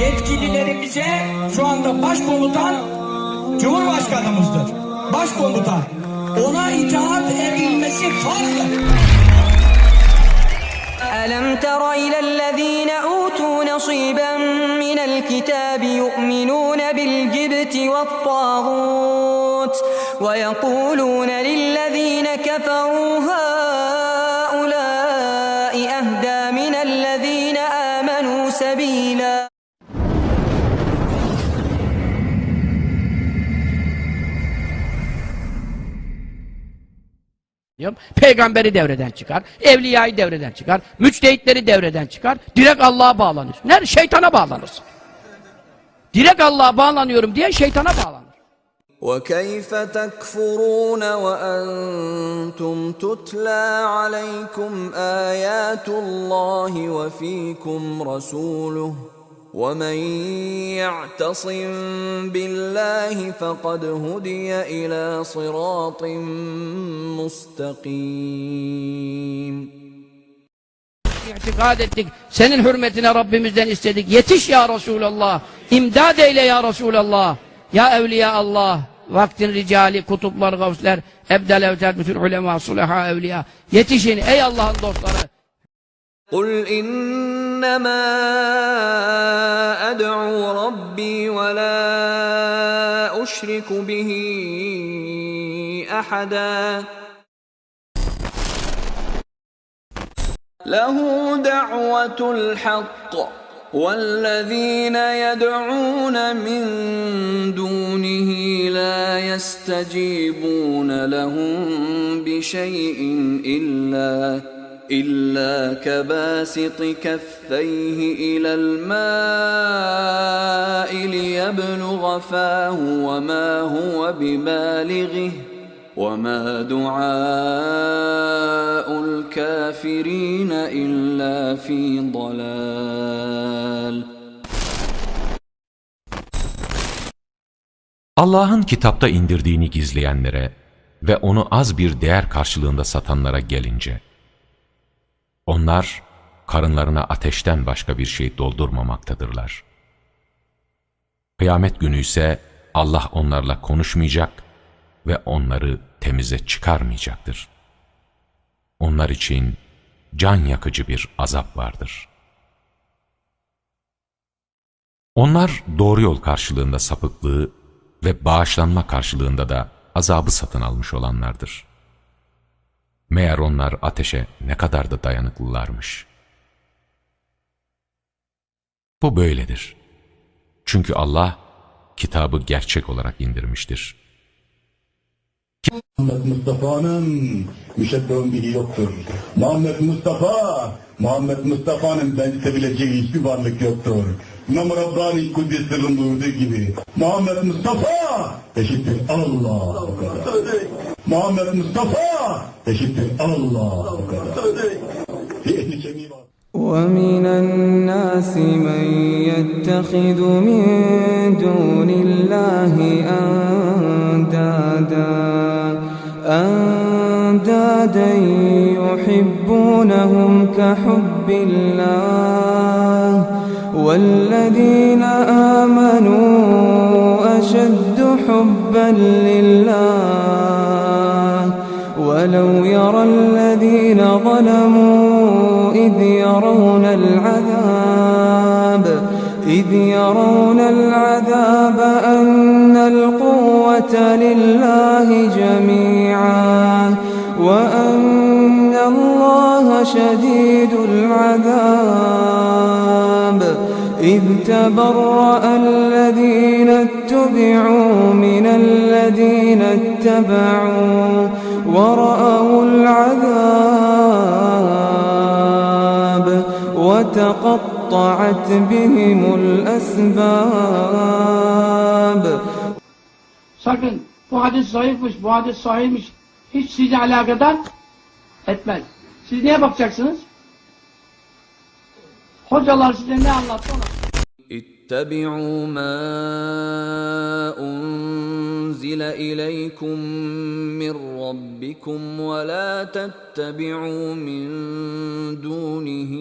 Yetkililerimize şu anda başkomutan Cumhurbaşkanımızdır. Başkomutan. Ona itaat edilmesi farzdır. ألم تر إلى الذين أوتوا نصيبا من الكتاب يؤمنون بالجبت والطاغوت ويقولون للذين كفروا هؤلاء أهدى من الذين آمنوا سبيلا diyorum. Peygamberi devreden çıkar, evliyayı devreden çıkar, müçtehitleri devreden çıkar, direkt Allah'a bağlanır. Nerede? Şeytana bağlanırsın. Direkt Allah'a bağlanıyorum diye şeytana bağlanır. وكيف تكفرون وأنتم تتلى عليكم آيات الله وفيكم رسوله ومن يعتصم بالله فقد هدي إلى صراط مستقيم İtikad ettik. Senin hürmetine Rabbimizden istedik. Yetiş ya Resulallah. İmdad eyle ya Resulallah. Ya Evliya Allah. Vaktin ricali, kutuplar, gavsler, ebdel evtel, bütün ulema, sulaha, evliya. Yetişin ey Allah'ın dostları. قل إنما أدعو ربي ولا أشرك به أحدا له دعوة الحق والذين يدعون من دونه لا يستجيبون لهم بشيء إلا إلا كباسط كفيه إلى الماء ليبلغ فاه وما هو ببالغه وما دعاء الكافرين إلا في ضلال Allah'ın kitapta indirdiğini gizleyenlere ve onu az bir değer karşılığında satanlara gelince, onlar karınlarına ateşten başka bir şey doldurmamaktadırlar. Kıyamet günü ise Allah onlarla konuşmayacak ve onları temize çıkarmayacaktır. Onlar için can yakıcı bir azap vardır. Onlar doğru yol karşılığında sapıklığı ve bağışlanma karşılığında da azabı satın almış olanlardır. Meğer onlar ateşe ne kadar da dayanıklılarmış. Bu böyledir. Çünkü Allah kitabı gerçek olarak indirmiştir. Muhammed Mustafa'nın müşebbehun bihi yoktur. Muhammed Mustafa, Muhammed Mustafa'nın benzetebileceği hiçbir varlık yoktur. İmam Rabbani Kudüs sırrın buyurduğu gibi Muhammed Mustafa eşittir Allah o kadar. محمد مصطفى. تشد الله. إيه ومن الناس من يتخذ من دون الله أندادا. أن يحبونهم كحب الله والذين آمنوا أشد حبا لله ولو يرى الذين ظلموا إذ يرون العذاب إذ يرون العذاب أن لله جميعا وأن الله شديد العذاب. إذ تبرأ الذين اتبعوا من الذين اتبعوا ورأوا العذاب وتقطعت بهم الأسباب. Sakın bu hadis zayıfmış, bu hadis sahihmiş. Hiç sizi alakadar etmez. Siz neye bakacaksınız? Hocalar size ne anlattı ona? اتبعوا ما أنزل إليكم من ربكم ولا تتبعوا من دونه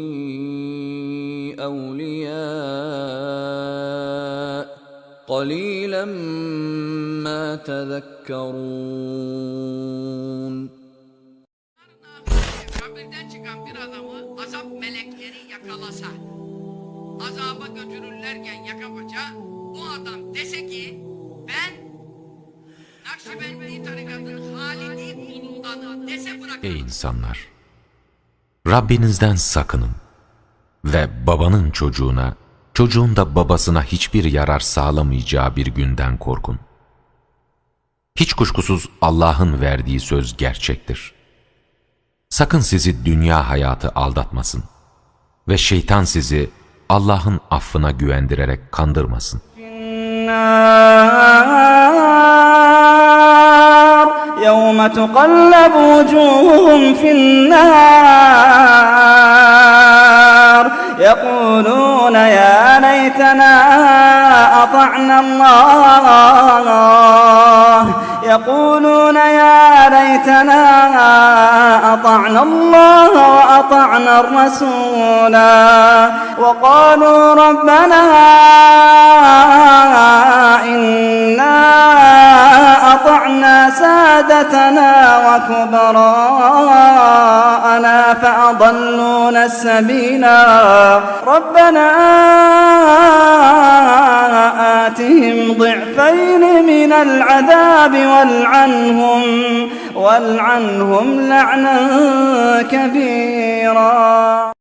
أولياء قليلا mimma tezekkerun. Çıkan bir adamı azap melekleri yakalasa, azaba götürürlerken yakapaca o adam dese ki ben Nakşibendi tarikatın Halidi kulundanı dese bırakırım. Ey insanlar! Rabbinizden sakının ve babanın çocuğuna, çocuğun da babasına hiçbir yarar sağlamayacağı bir günden korkun. Hiç kuşkusuz Allah'ın verdiği söz gerçektir. Sakın sizi dünya hayatı aldatmasın ve şeytan sizi Allah'ın affına güvendirerek kandırmasın. النار يوم تقلب وجوههم في النار يقولون يا ليتنا أطعنا الله. يقولون يا ليتنا أطعنا الله وأطعنا الرسولا وقالوا ربنا سادتنا وكبراءنا فأضلونا السبيلا. ربنا آتهم ضعفين من العذاب والعنهم والعنهم لعنا كبيرا.